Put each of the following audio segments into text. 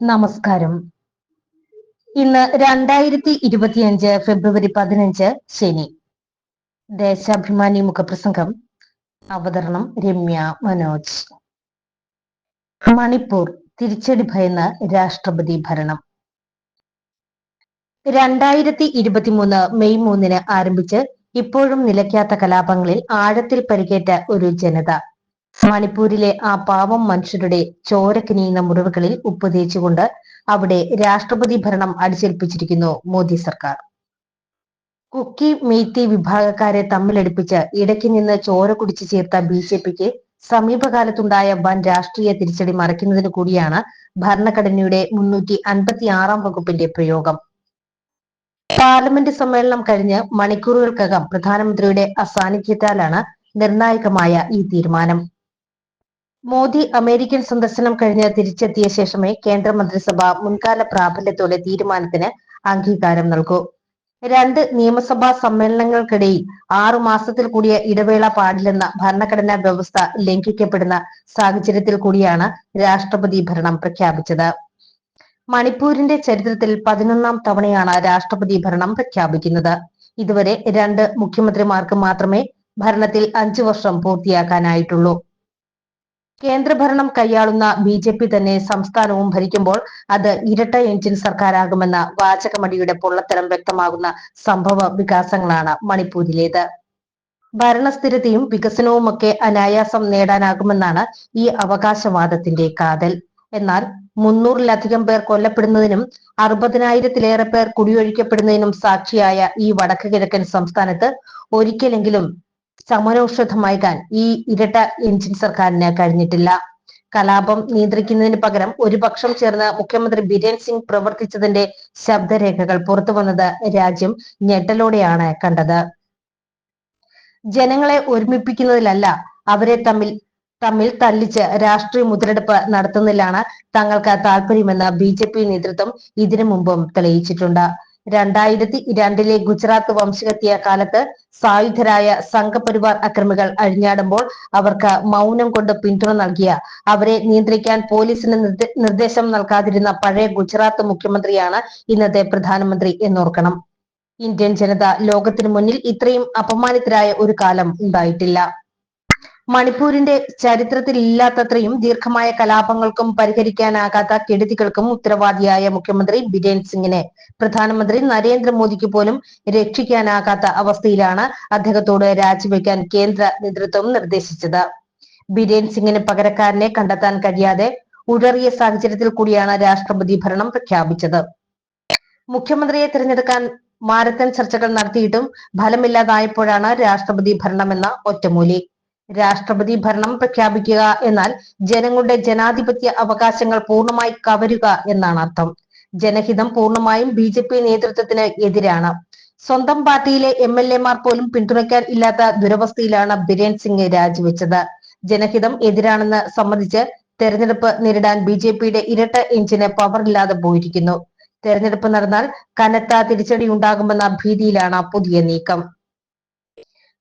നമസ്കാരം. ഇന്ന് രണ്ടായിരത്തി ഇരുപത്തിയഞ്ച് ഫെബ്രുവരി പതിനഞ്ച് ശനി. ദേശാഭിമാനി മുഖപ്രസംഗം. അവതരണം രമ്യ മനോജ്. മണിപ്പൂർ തിരിച്ചടി ഭയന്ന് രാഷ്ട്രപതി ഭരണം. രണ്ടായിരത്തി ഇരുപത്തിമൂന്ന് മെയ് മൂന്നിന് ആരംഭിച്ച് ഇപ്പോഴും നിലയ്ക്കാത്ത കലാപങ്ങളിൽ ആഴത്തിൽ പരിക്കേറ്റ ഒരു ജനത. മണിപ്പൂരിലെ ആ പാവം മനുഷ്യരുടെ ചോരക്കിനിയുന്ന മുറിവുകളിൽ ഉപ്പ് തേച്ചുകൊണ്ട് അവിടെ രാഷ്ട്രപതി ഭരണം അടിച്ചേൽപ്പിച്ചിരിക്കുന്നു മോദി സർക്കാർ. കുക്കി മീത്തി വിഭാഗക്കാരെ തമ്മിലടുപ്പിച്ച് ഇടയ്ക്ക് നിന്ന് ചോര കുടിച്ചു ചേർത്ത ബി ജെ പിക്ക് സമീപകാലത്തുണ്ടായ വൻ രാഷ്ട്രീയ തിരിച്ചടി മറയ്ക്കുന്നതിന് കൂടിയാണ് ഭരണഘടനയുടെ മുന്നൂറ്റി അൻപത്തി ആറാം വകുപ്പിന്റെ പ്രയോഗം. പാർലമെന്റ് സമ്മേളനം കഴിഞ്ഞ് മണിക്കൂറുകൾക്കകം പ്രധാനമന്ത്രിയുടെ അസാന്നിധ്യത്താലാണ് നിർണായകമായ ഈ തീരുമാനം. മോദി അമേരിക്കൻ സന്ദർശനം കഴിഞ്ഞ് തിരിച്ചെത്തിയ ശേഷമേ കേന്ദ്രമന്ത്രിസഭ മുൻകാല പ്രാബല്യത്തോടെ തീരുമാനത്തിന് അംഗീകാരം നൽകൂ. രണ്ട് നിയമസഭാ സമ്മേളനങ്ങൾക്കിടയിൽ ആറു മാസത്തിൽ കൂടിയ ഇടവേള പാടില്ലെന്ന ഭരണഘടനാ വ്യവസ്ഥ ലംഘിക്കപ്പെടുന്ന സാഹചര്യത്തിൽ കൂടിയാണ് രാഷ്ട്രപതി ഭരണം പ്രഖ്യാപിച്ചത്. മണിപ്പൂരിന്റെ ചരിത്രത്തിൽ പതിനൊന്നാം തവണയാണ് രാഷ്ട്രപതി ഭരണം പ്രഖ്യാപിക്കുന്നത്. ഇതുവരെ രണ്ട് മുഖ്യമന്ത്രിമാർക്ക് മാത്രമേ ഭരണത്തിൽ അഞ്ചു വർഷം പൂർത്തിയാക്കാനായിട്ടുള്ളൂ. കേന്ദ്രഭരണം കൈയാളുന്ന ബി ജെ പി തന്നെ സംസ്ഥാനവും ഭരിക്കുമ്പോൾ അത് ഇരട്ട എഞ്ചിൻ സർക്കാരാകുമെന്ന വാചകമടിയുടെ പൊള്ളത്തരം വ്യക്തമാകുന്ന സംഭവ വികാസങ്ങളാണ് മണിപ്പൂരിലേത്. ഭരണസ്ഥിരതയും വികസനവുമൊക്കെ അനായാസം നേടാനാകുമെന്നാണ് ഈ അവകാശവാദത്തിന്റെ കാതൽ. എന്നാൽ മുന്നൂറിലധികം പേർ കൊല്ലപ്പെടുന്നതിനും അറുപതിനായിരത്തിലേറെ പേർ കുടിയൊഴിക്കപ്പെടുന്നതിനും സാക്ഷിയായ ഈ വടക്ക് കിഴക്കൻ സംസ്ഥാനത്ത് ഒരിക്കലെങ്കിലും സമരൌഷധമയക്കാൻ ഈ ഇരട്ട എഞ്ചിൻ സർക്കാരിന് കഴിഞ്ഞിട്ടില്ല. കലാപം നിയന്ത്രിക്കുന്നതിന് പകരം ഒരു പക്ഷം ചേർന്ന് മുഖ്യമന്ത്രി ബിരേൻ സിംഗ് പ്രവർത്തിച്ചതിന്റെ ശബ്ദരേഖകൾ പുറത്തു വന്നത് രാജ്യം ഞെട്ടലോടെയാണ് കണ്ടത്. ജനങ്ങളെ ഒരുമിപ്പിക്കുന്നതിലല്ല അവരെ തമ്മിൽ തമ്മിൽ തല്ലിച്ച് രാഷ്ട്രീയ മുതലെടുപ്പ് നടത്തുന്നതിലാണ് തങ്ങൾക്ക് താല്പര്യമെന്ന് ബി നേതൃത്വം ഇതിനു മുമ്പും തെളിയിച്ചിട്ടുണ്ട്. രണ്ടായിരത്തി രണ്ടിലെ ഗുജറാത്ത് വംശഹത്യ കാലത്ത് സായുധരായ സംഘപരിവാർ അക്രമികൾ അഴിഞ്ഞാടുമ്പോൾ അവർക്ക് മൗനം കൊണ്ട് പിന്തുണ നൽകിയ അവരെ നിയന്ത്രിക്കാൻ പോലീസിന് നിർദ്ദേശം നൽകാതിരുന്ന പഴയ ഗുജറാത്ത് മുഖ്യമന്ത്രിയാണ് ഇന്നത്തെ പ്രധാനമന്ത്രി എന്നോർക്കണം. ഇന്ത്യൻ ജനത ലോകത്തിനു മുന്നിൽ ഇത്രയും അപമാനിതരായ ഒരു കാലം ഉണ്ടായിട്ടില്ല. മണിപ്പൂരിന്റെ ചരിത്രത്തിൽ ഇല്ലാത്തത്രയും ദീർഘമായ കലാപങ്ങൾക്കും പരിഹരിക്കാനാകാത്ത കെടുതികൾക്കും ഉത്തരവാദിയായ മുഖ്യമന്ത്രി ബിരേൻ സിംഗിനെ പ്രധാനമന്ത്രി നരേന്ദ്രമോദിക്ക് പോലും രക്ഷിക്കാനാകാത്ത അവസ്ഥയിലാണ് അദ്ദേഹത്തോട് രാജിവെക്കാൻ കേന്ദ്ര നേതൃത്വം നിർദ്ദേശിച്ചത്. ബിരേൻ സിംഗിന് പകരക്കാരനെ കണ്ടെത്താൻ കഴിയാതെ ഉഴറിയ സാഹചര്യത്തിൽ കൂടിയാണ് രാഷ്ട്രപതി ഭരണം പ്രഖ്യാപിച്ചത്. മുഖ്യമന്ത്രിയെ തിരഞ്ഞെടുക്കാൻ മാരത്തൻ ചർച്ചകൾ നടത്തിയിട്ടും ഫലമില്ലാതായപ്പോഴാണ് രാഷ്ട്രപതി ഭരണമെന്ന ഒറ്റമൂലി. രാഷ്ട്രപതി ഭരണം പ്രഖ്യാപിക്കുക എന്നാൽ ജനങ്ങളുടെ ജനാധിപത്യ അവകാശങ്ങൾ പൂർണമായി കവരുക എന്നാണ് അർത്ഥം. ജനഹിതം പൂർണമായും ബി ജെ പി നേതൃത്വത്തിന് എതിരാണ്. സ്വന്തം പാർട്ടിയിലെ എം എൽ എമാർ പോലും പിന്തുണയ്ക്കാൻ ഇല്ലാത്ത ദുരവസ്ഥയിലാണ് ബിരേൻ സിംഗ് രാജിവെച്ചത്. ജനഹിതം എതിരാണെന്ന് സമ്മതിച്ച് തെരഞ്ഞെടുപ്പ് നേരിടാൻ ബി ജെ പിയുടെ ഇരട്ട എഞ്ചിന് പവറില്ലാതെ പോയിരിക്കുന്നു. തെരഞ്ഞെടുപ്പ് നടന്നാൽ കനത്ത തിരിച്ചടി ഉണ്ടാകുമെന്ന ഭീതിയിലാണ് പുതിയ നീക്കം.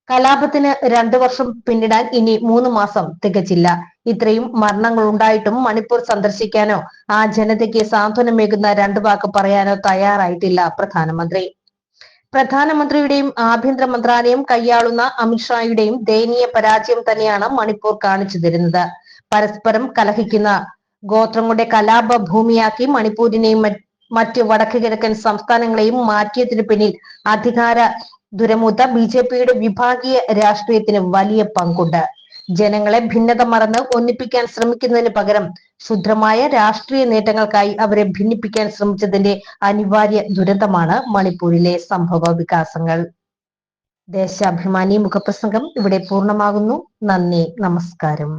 കലാപത്തിന് രണ്ടു വർഷം പിന്നിടാൻ ഇനി മൂന്ന് മാസം തികച്ചില്ല. ഇത്രയും മരണങ്ങൾ ഉണ്ടായിട്ടും മണിപ്പൂർ സന്ദർശിക്കാനോ ആ ജനതയ്ക്ക് സാന്ത്വനമേകുന്ന രണ്ടു വാക്ക് പറയാനോ തയ്യാറായിട്ടില്ല പ്രധാനമന്ത്രി. പ്രധാനമന്ത്രിയുടെയും ആഭ്യന്തര മന്ത്രാലയം കൈയാളുന്ന അമിത്ഷായുടെയും ദയനീയ പരാജയം തന്നെയാണ് മണിപ്പൂർ കാണിച്ചു തരുന്നത്. പരസ്പരം കലഹിക്കുന്ന ഗോത്രങ്ങളുടെ കലാപ ഭൂമിയാക്കി മണിപ്പൂരിനെയും മറ്റ് വടക്ക് കിഴക്കൻ സംസ്ഥാനങ്ങളെയും മാറ്റിയതിനു പിന്നിൽ അധികാര ദുരമൂത്ത ബി ജെ പിയുടെ വിഭാഗീയ രാഷ്ട്രീയത്തിന് വലിയ പങ്കുണ്ട്. ജനങ്ങളെ ഭിന്നത മറന്ന് ഒന്നിപ്പിക്കാൻ ശ്രമിക്കുന്നതിന് പകരം ശുദ്ധമായ രാഷ്ട്രീയ നേട്ടങ്ങൾക്കായി അവരെ ഭിന്നിപ്പിക്കാൻ ശ്രമിച്ചതിന്റെ അനിവാര്യ ദുരന്തമാണ് മണിപ്പൂരിലെ സംഭവ വികാസങ്ങൾ. ദേശാഭിമാനി മുഖപ്രസംഗം ഇവിടെ പൂർണമാകുന്നു. നന്ദി നമസ്കാരം.